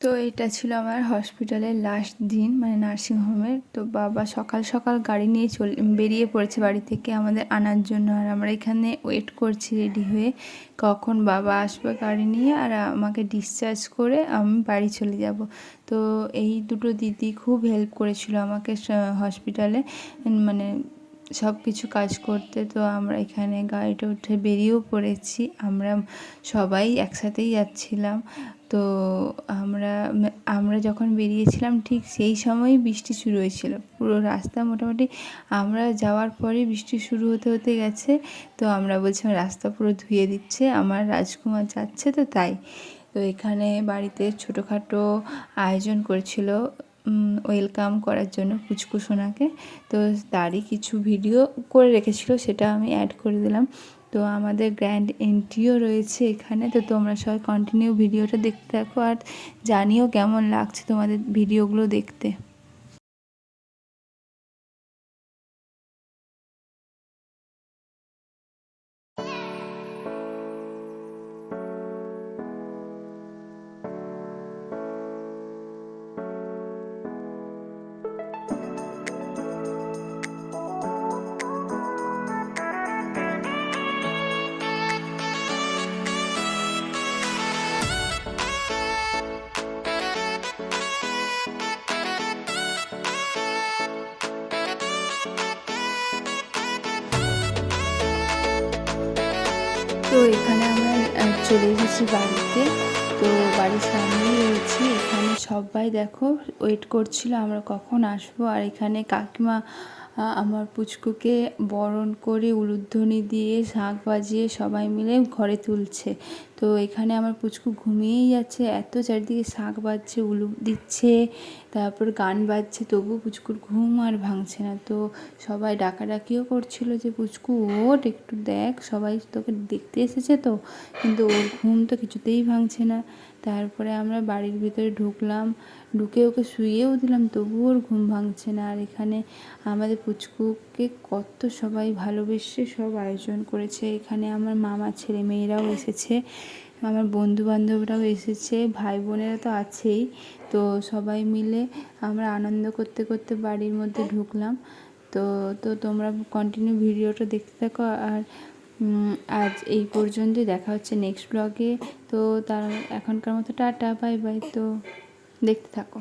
তো এটা ছিল আমার হসপিটালের লাস্ট দিন মানে নার্সিংহোমের তো বাবা সকাল সকাল গাড়ি নিয়ে চল, বেরিয়ে পড়েছে বাড়ি থেকে আমাদের আনার জন্য। আর আমরা এখানে ওয়েট করছি রেডি হয়ে, কখন বাবা আসবে গাড়ি নিয়ে আর আমাকে ডিসচার্জ করে আমি বাড়ি চলে যাব। তো এই দুটো দিদি খুব হেল্প করেছিল আমাকে হসপিটালে মানে সব কিছু কাজ করতে। তো আমরা এখানে গাড়িটা উঠে বেরিয়েও পড়েছি। আমরা সবাই একসাথেই যাচ্ছিলাম। তো আমরা আমরা যখন বেরিয়েছিলাম, ঠিক সেই সময়ই বৃষ্টি শুরু হয়েছিল। পুরো রাস্তা মোটামুটি, আমরা যাওয়ার পরেই বৃষ্টি শুরু হতে হতে গেছে। তো আমরা বলছিলাম, রাস্তা পুরো ধুয়ে দিচ্ছে, আমার রাজকুমার যাচ্ছে তো তাই। তো এখানে বাড়িতে ছোটোখাটো আয়োজন করেছিল ওয়েলকাম করার জন্য পুচকুসোনাকে তো তারই কিছু ভিডিও করে রেখেছিল, সেটা আমি অ্যাড করে দিলাম। তো আমাদের গ্র্যান্ড এন্ট্রিও রয়েছে এখানে। তো তোমরা সবাই কন্টিনিউ ভিডিওটা দেখতে থাকো আর জানিও কেমন লাগছে তোমাদের ভিডিওগুলো দেখতে। তো এখানে আমরা চলে এসেছি বাড়িতে। তো বাড়ির সামনেই রয়েছি। এখানে সবাই দেখো ওয়েট করছিল আমরা কখন আসব। আর এখানে কাকিমা আমার পুচকুকে বরণ করে উলুধ্বনি দিয়ে শাঁখ বাজিয়ে সবাই মিলে ঘরে তুলছে। তো এখানে আমার পুচকু ঘুমিয়েই যাচ্ছে, এত চারিদিকে শাঁখ বাজছে, উলু দিচ্ছে, তারপর গান বাজছে তবু পুচকুর ঘুম আর ভাঙছে না। তো সবাই ডাকাডাকিও করছিল যে, পুচকু ওট একটু দেখ, সবাই তোকে দেখতে এসেছে তো? কিন্তু ওর ঘুম তো কিছুতেই ভাঙছে না। তারপরে আমরা বাড়ির ভিতরে ঢুকলাম, ঢুকে ওকে শুয়েও দিলাম, তবুও ওর ঘুম ভাঙছে না। আর এখানে আমাদের পুচকুকে কত সবাই ভালোবেসে সব আয়োজন করেছে। এখানে আমার মামা ছেলে মেয়েরাও এসেছে, আমার বন্ধু বান্ধবরাও এসেছে ভাই বোনেরা তো আছেই। তো সবাই মিলে আমরা আনন্দ করতে করতে বাড়ির মধ্যে ঢুকলাম। তো তো তোমরা কন্টিনিউ ভিডিওটা দেখতে থাকো আর আজ এই পর্যন্তই দেখা হচ্ছে নেক্সট ব্লগে তো তার, এখনকার মতো টাটা বাই বাই তো দেখতে থাকো।